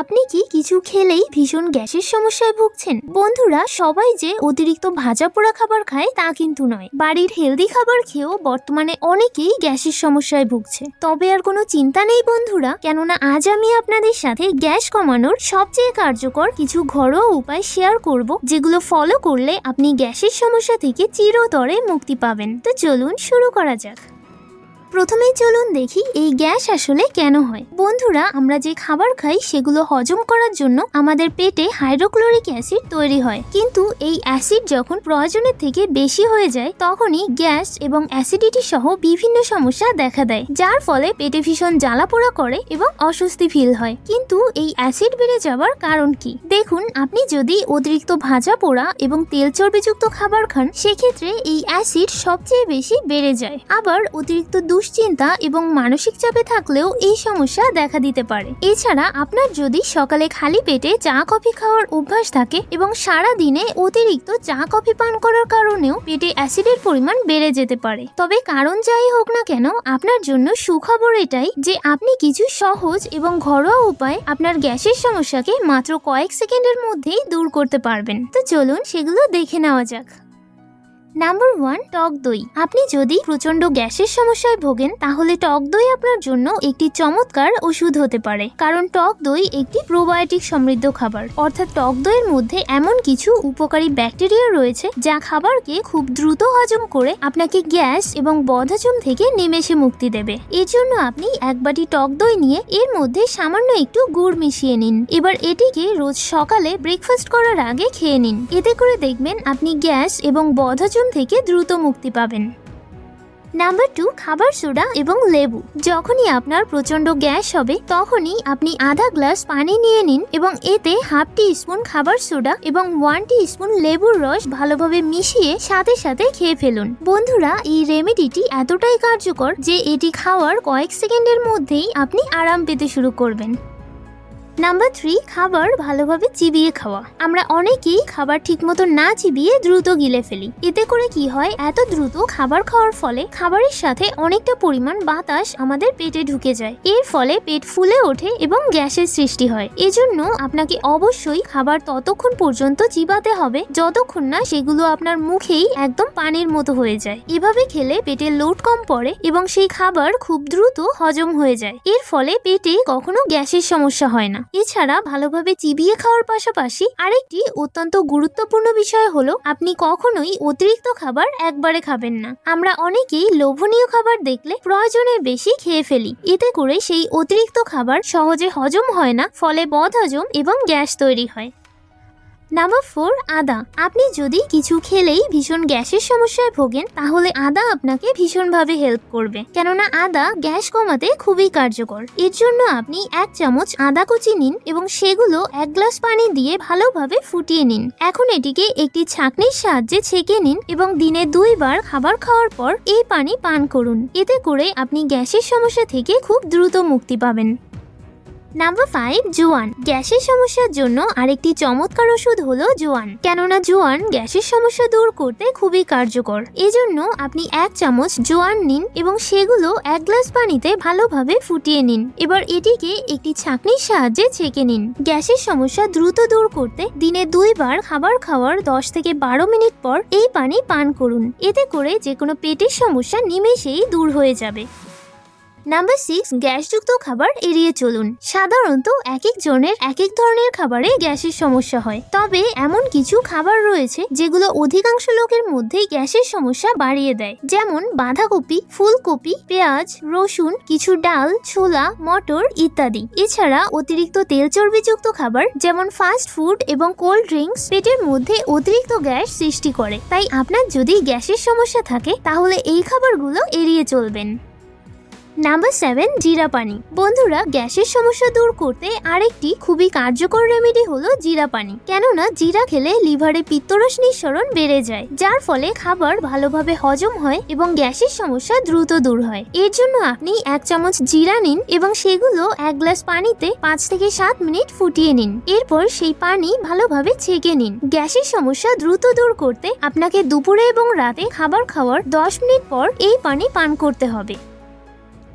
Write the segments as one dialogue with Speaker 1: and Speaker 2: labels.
Speaker 1: আপনি কি কিছু খেলেই ভীষণ গ্যাসের সমস্যায় ভুগছেন? বন্ধুরা, সবাই যে অতিরিক্ত ভাজা পোড়া খাবার খায় তা কিন্তু নয়। বাড়ির হেলদি খাবার খেয়েও বর্তমানে অনেকেই গ্যাসের সমস্যায় ভুগছে। তবে আর কোনো চিন্তা নেই বন্ধুরা, কেননা আজ আমি আপনাদের সাথে গ্যাস কমানোর সবচেয়ে কার্যকর কিছু ঘরোয়া উপায় শেয়ার করব, যেগুলো ফলো করলে আপনি গ্যাসের সমস্যা থেকে চিরতরে মুক্তি পাবেন। তো চলুন শুরু করা যাক। প্রথমেই চলুন দেখি এই গ্যাস আসলে কেন হয়। বন্ধুরা, আমরা যে খাবার খাই সেগুলো হজম করার জন্য আমাদের পেটে হাইড্রোক্লোরিক অ্যাসিড তৈরি হয়। কিন্তু এই অ্যাসিড যখন প্রয়োজনের থেকে বেশি হয়ে যায়, তখনই গ্যাস এবং অ্যাসিডিটি সহ বিভিন্ন সমস্যা দেখা দেয়, যার ফলে পেটে ভীষণ জ্বালা পোড়া করে এবং অস্বস্তি ফিল হয়। কিন্তু এই অ্যাসিড বেড়ে যাওয়ার কারণ কি? দেখুন, আপনি যদি অতিরিক্ত ভাজা পোড়া এবং তেল চর্বিযুক্ত খাবার খান, সেক্ষেত্রে এই অ্যাসিড সবচেয়ে বেশি বেড়ে যায়। আবার অতিরিক্ত দুশ্চিন্তা এবং মানসিক চাপে থাকলেও এই সমস্যা দেখা দিতে পারে। এছাড়া আপনার যদি সকালে খালি পেটে চা, কফি খাওয়ার অভ্যাস থাকে এবং সারা দিনে অতিরিক্ত চা, কফি পান করার কারণেও পেটে অ্যাসিডের পরিমাণ বেড়ে যেতে পারে। তবে কারণ যাই হোক না কেন, আপনার জন্য সুখবর এটাই যে আপনি কিছু সহজ এবং ঘরোয়া উপায় আপনার গ্যাসের সমস্যাকে মাত্র কয়েক সেকেন্ডের মধ্যেই দূর করতে পারবেন। তো চলুন সেগুলো দেখে নেওয়া যাক। নাম্বার ওয়ান টক দই। আপনি যদি প্রচণ্ড গ্যাসের সমস্যায় ভোগেন, তাহলে টক দই আপনার জন্য একটি চমৎকার ওষুধ হতে পারে। কারণ টক দই একটি প্রোবায়োটিক সমৃদ্ধ খাবার। অর্থাৎ টক দইয়ের মধ্যে এমন কিছু উপকারী ব্যাকটেরিয়া রয়েছে, যা খাবারকে খুব দ্রুত হজম করে আপনাকে গ্যাস এবং বদহজম থেকে নিমেষে মুক্তি দেবে। এর জন্য আপনি এক বাটি টক দই নিয়ে এর মধ্যে সামান্য একটু গুড় মিশিয়ে নিন। এবার এটিকে রোজ সকালে ব্রেকফাস্ট করার আগে খেয়ে নিন। এতে করে দেখবেন আপনি গ্যাস এবং বদহজম থেকে দ্রুত মুক্তি পাবেন। নাম্বার টু, খাবার সোডা এবং লেবু। যখনই আপনার প্রচণ্ড গ্যাস হবে, তখনই আপনি আধা গ্লাস পানি নিয়ে নিন এবং এতে হাফ টি স্পুন খাবার সোডা এবং ওয়ান টি স্পুন লেবুর রস ভালোভাবে মিশিয়ে সাথে সাথে খেয়ে ফেলুন। বন্ধুরা, এই রেমেডিটি এতটাই কার্যকর যে এটি খাওয়ার কয়েক সেকেন্ডের মধ্যেই আপনি আরাম পেতে শুরু করবেন। নাম্বার থ্রি খাবার ভালোভাবে চিবিয়ে খাওয়া। আমরা অনেকেই খাবার ঠিকমতো না চিবিয়ে দ্রুত গিলে ফেলি। এতে করে কি হয়? এত দ্রুত খাবার খাওয়ার ফলে খাবারের সাথে অনেকটা পরিমাণ বাতাস আমাদের পেটে ঢুকে যায়। এর ফলে পেট ফুলে ওঠে এবং গ্যাসের সৃষ্টি হয়। এজন্য আপনাকে অবশ্যই খাবার ততক্ষণ পর্যন্ত চিবাতে হবে। যতক্ষণ না সেগুলো আপনার মুখেই একদম পানির মতো হয়ে যায়। এভাবে খেলে পেটে লোড কম পড়ে এবং সেই খাবার খুব দ্রুত হজম হয়ে যায়। এর ফলে পেটে কখনো গ্যাসের সমস্যা হয় না। এছাড়া ভালোভাবে চিবিয়ে খাওয়ার পাশাপাশি আরেকটি অত্যন্ত গুরুত্বপূর্ণ বিষয় হলো, আপনি কখনোই অতিরিক্ত খাবার একবারে খাবেন না। আমরা অনেকেই লোভনীয় খাবার দেখলে প্রয়োজনের বেশি খেয়ে ফেলি। এতে করে সেই অতিরিক্ত খাবার সহজে হজম হয় না, ফলে বদহজম এবং গ্যাস তৈরি হয়। নাম্বার ফোর আদা। আপনি যদি কিছু খেলেই ভীষণ গ্যাসের সমস্যায় ভোগেন, তাহলে আদা আপনাকে ভীষণভাবে হেল্প করবে। কেননা আদা গ্যাস কমাতে খুবই কার্যকর। এর জন্য আপনি এক চামচ আদা কুচি নিন এবং সেগুলো এক গ্লাস পানি দিয়ে ভালোভাবে ফুটিয়ে নিন। এখন এটিকে একটি ছাঁকনির সাহায্যে ছেঁকে নিন এবং দিনে দুইবার খাবার খাওয়ার পর এই পানি পান করুন। এতে করে আপনি গ্যাসের সমস্যা থেকে খুব দ্রুত মুক্তি পাবেন। নাম্বার ফাইভ জোয়ান গ্যাসের সমস্যার জন্য আরেকটি চমৎকার ওষুধ হলো জোয়ান কেননা জোয়ান গ্যাসের সমস্যা দূর করতে খুবই কার্যকর। এজন্য আপনি এক চামচ জোয়ান নিন এবং সেগুলো এক গ্লাস পানিতে ভালোভাবে ফুটিয়ে নিন। এবার এটিকে একটি ছাঁকনির সাহায্যে ছেঁকে নিন। গ্যাসের সমস্যা দ্রুত দূর করতে দিনে দুইবার খাবার খাওয়ার দশ থেকে বারো মিনিট পর এই পানি পান করুন। এতে করে যে কোনো পেটের সমস্যা নিমেষেই দূর হয়ে যাবে। নাম্বার সিক্স গ্যাসযুক্ত খাবার এড়িয়ে চলুন। সাধারণত এক এক জনের এক এক ধরনের খাবারে গ্যাসের সমস্যা হয়। তবে এমন কিছু খাবার রয়েছে যেগুলো অধিকাংশ লোকের মধ্যেই গ্যাসের সমস্যা বাড়িয়ে দেয়। যেমন বাঁধাকপি, ফুলকপি, পেঁয়াজ, রসুন, কিছু ডাল, ছোলা, মটর ইত্যাদি। এছাড়া অতিরিক্ত তেল চর্বিযুক্ত খাবার যেমন ফাস্ট ফুড এবং কোল্ড ড্রিঙ্কস পেটের মধ্যে অতিরিক্ত গ্যাস সৃষ্টি করে। তাই আপনার যদি গ্যাসের সমস্যা থাকে, তাহলে এই খাবারগুলো এড়িয়ে চলবেন। নাম্বার সেভেন জিরা পানি বন্ধুরা, গ্যাসের সমস্যা দূর করতে আরেকটি খুবই কার্যকর রেমেডি হলো জিরা পানি কেননা জিরা খেলে লিভারে পিত্তরস নিঃসরণ বেড়ে যায়, যার ফলে খাবার ভালোভাবে হজম হয় এবং গ্যাসের সমস্যা দ্রুত দূর হয়। এর জন্য আপনি এক চামচ জিরা নিন এবং সেগুলো এক গ্লাস পানিতে পাঁচ থেকে সাত মিনিট ফুটিয়ে নিন। এরপর সেই পানি ভালোভাবে ছেঁকে নিন। গ্যাসের সমস্যা দ্রুত দূর করতে আপনাকে দুপুরে এবং রাতে খাবার খাওয়ার দশ মিনিট পর এই পানি পান করতে হবে।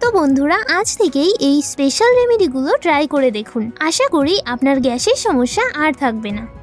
Speaker 1: তো বন্ধুরা, আজ থেকেই এই স্পেশাল রেমেডিগুলো ট্রাই করে দেখুন। আশা করি আপনার গ্যাসের সমস্যা আর থাকবে না।